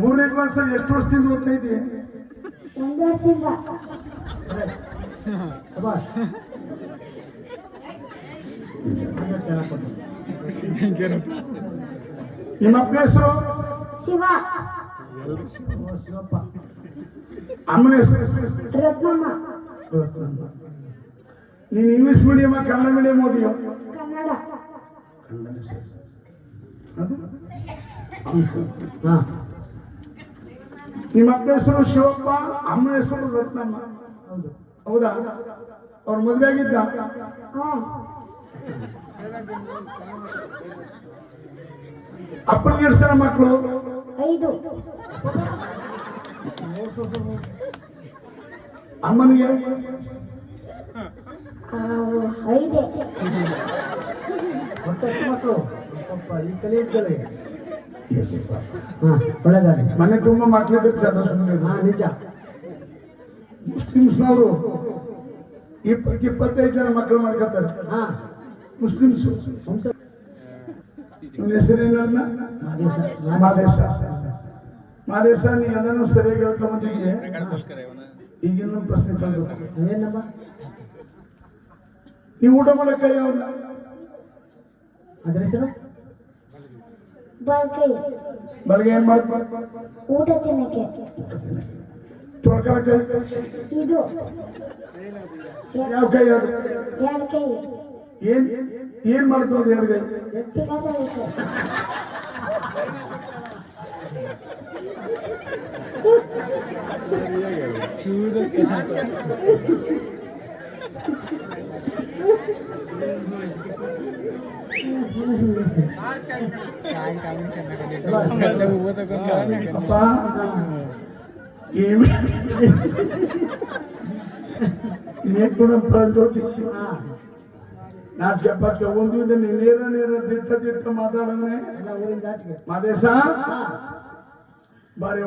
ಮೂರನೇ ಕ್ಲಾಸ್ ಅಲ್ಲಿ ಎಷ್ಟು ವರ್ಷದಿಂದ ಓದ್ತಾ ಇದೀಯ ಒಂದು ವರ್ಷದಿಂದ. ನಿಮ್ಮ ಅಪ್ಪನ ಹೆಸರು? ಶಿವ. ಶಿವಪ್ಪ ಅಮ್ಮನ ಹೆಸರು? ರತ್ನಮ್ಮ. ನೀನು ಇಂಗ್ಲಿಷ್ ಮೀಡಿಯಮ ಕನ್ನಡ ಮೀಡಿಯಂ ಓದಿಯೋ? ಕನ್ನಡ. ಅದು? ಹಾ. ನಿಮ್ಮ ಅಪ್ಪ ಹೆಸರು ಶಿವಪ್ಪ ಅಮ್ಮ ಹೆಸರು ರತ್ನಮ್ಮ ಹೌದು ಹೌದಾ? ಅವ್ರ ಮದುವೆ ಆಗಿದ್ದ? ಹಾ ಅಪ್ಪನಿಗೆ ಎಷ್ಟು ಸರ ಮಕ್ಕಳು? ಐದು. ಅಮ್ಮನಿಗೆ? ಆ, ಐದೇ. ಮಕ್ಕಳು ಈ ಕಲೆ ಮನೆ ತುಂಬಾ ಮಕ್ಕಳಿದ್ರೆ ಚಂದ ಸುಮ್ಮನೆ ಹಾ ನಿಜ. ಮುಸ್ಲಿಮ್ಸ್ನವರು ಇಪ್ಪತ್ತು ಇಪ್ಪತ್ತೈದು ಜನ ಮಕ್ಕಳು ಮಾಡ್ಕೊತಾರೆ. ಹಾ. ಮುಸ್ಲಿಮ್ಸ್. ನಿಮ್ಮ ಹೆಸರೇನ ಮಾದೇಶ. ಮಾದೇಶ. ನೀ ಅದನ್ನು ಸರಿಯಾಗಿ ಹೇಳ್ಕೊಂಬಂದಿಗೆ ಈಗಿನ ಪ್ರಶ್ನೆ ತಂದು ನೀವು ಊಟ ಮಾಡಕ್ಕೆ ಯಾವಲ್ಲ ಅದ್ರ ಹೆಸರು? ಬಲ್ಗೆ ಏನ್ ಊಟ ತಿನ್ನಕ್ಕೆ. ತೊಳ್ಕೊಳಕ್ಕೆ? ಇದು. ಯಾವ ಕೈ ಅದು? ಎರಡು ಕೈ? ಏನ್ ಏನ್ ಮಾಡ್ತದೆ ಎರಡು ಕೈ కూడా ಪ್ರಜ್ಯೋತಿ ನಾಚಿಕೆ ಪಟ್ಕೆ ಒಂದು ಇದೆ ನೀರ ನೀರ ದಿಟ್ಟ ದಿಟ್ಟ ಮಾತಾಡೋಣ ಮಾದೇಶ ಬಾರಿ